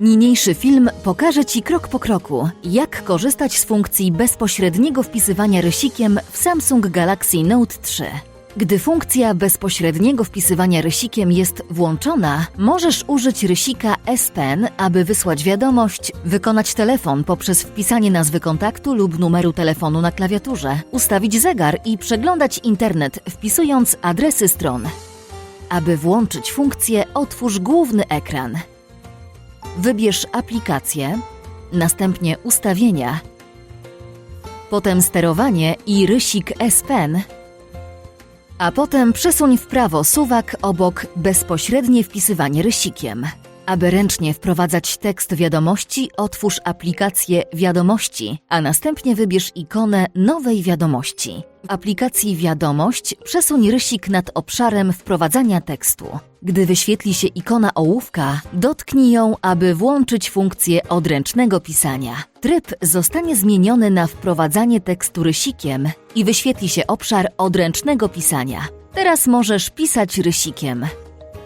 Niniejszy film pokaże Ci krok po kroku, jak korzystać z funkcji bezpośredniego wpisywania rysikiem w Samsung Galaxy Note 3. Gdy funkcja bezpośredniego wpisywania rysikiem jest włączona, możesz użyć rysika S Pen, aby wysłać wiadomość, wykonać telefon poprzez wpisanie nazwy kontaktu lub numeru telefonu na klawiaturze, ustawić zegar i przeglądać internet wpisując adresy stron. Aby włączyć funkcję, otwórz główny ekran. Wybierz aplikację, następnie ustawienia, potem sterowanie i rysik S Pen, a potem przesuń w prawo suwak obok bezpośrednie wpisywanie rysikiem. Aby ręcznie wprowadzać tekst wiadomości, otwórz aplikację Wiadomości, a następnie wybierz ikonę nowej wiadomości. W aplikacji Wiadomość przesuń rysik nad obszarem wprowadzania tekstu. Gdy wyświetli się ikona ołówka, dotknij ją, aby włączyć funkcję odręcznego pisania. Tryb zostanie zmieniony na wprowadzanie tekstu rysikiem i wyświetli się obszar odręcznego pisania. Teraz możesz pisać rysikiem.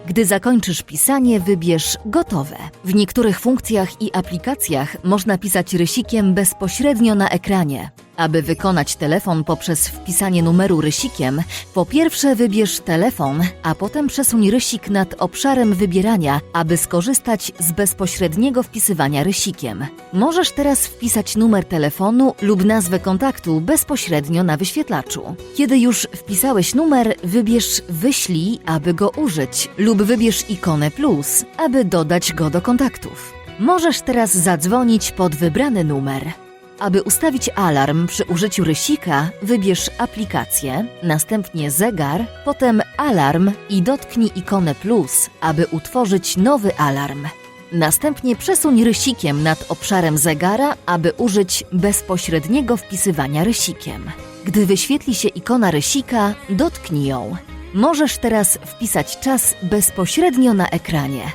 Gdy zakończysz pisanie, wybierz Gotowe. W niektórych funkcjach i aplikacjach można pisać rysikiem bezpośrednio na ekranie. Aby wykonać telefon poprzez wpisanie numeru rysikiem, po pierwsze wybierz telefon, a potem przesuń rysik nad obszarem wybierania, aby skorzystać z bezpośredniego wpisywania rysikiem. Możesz teraz wpisać numer telefonu lub nazwę kontaktu bezpośrednio na wyświetlaczu. Kiedy już wpisałeś numer, wybierz Wyślij, aby go użyć, lub wybierz ikonę plus, aby dodać go do kontaktów. Możesz teraz zadzwonić pod wybrany numer. Aby ustawić alarm przy użyciu rysika, wybierz aplikację, następnie zegar, potem alarm i dotknij ikonę plus, aby utworzyć nowy alarm. Następnie przesuń rysikiem nad obszarem zegara, aby użyć bezpośredniego wpisywania rysikiem. Gdy wyświetli się ikona rysika, dotknij ją. Możesz teraz wpisać czas bezpośrednio na ekranie.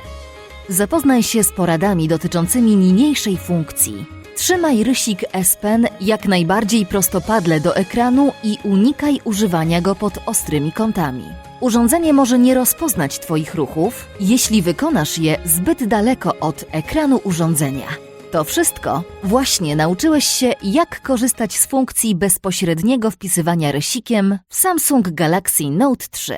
Zapoznaj się z poradami dotyczącymi niniejszej funkcji. Trzymaj rysik S Pen jak najbardziej prostopadle do ekranu i unikaj używania go pod ostrymi kątami. Urządzenie może nie rozpoznać Twoich ruchów, jeśli wykonasz je zbyt daleko od ekranu urządzenia. To wszystko. Właśnie nauczyłeś się, jak korzystać z funkcji bezpośredniego wpisywania rysikiem w Samsung Galaxy Note 3.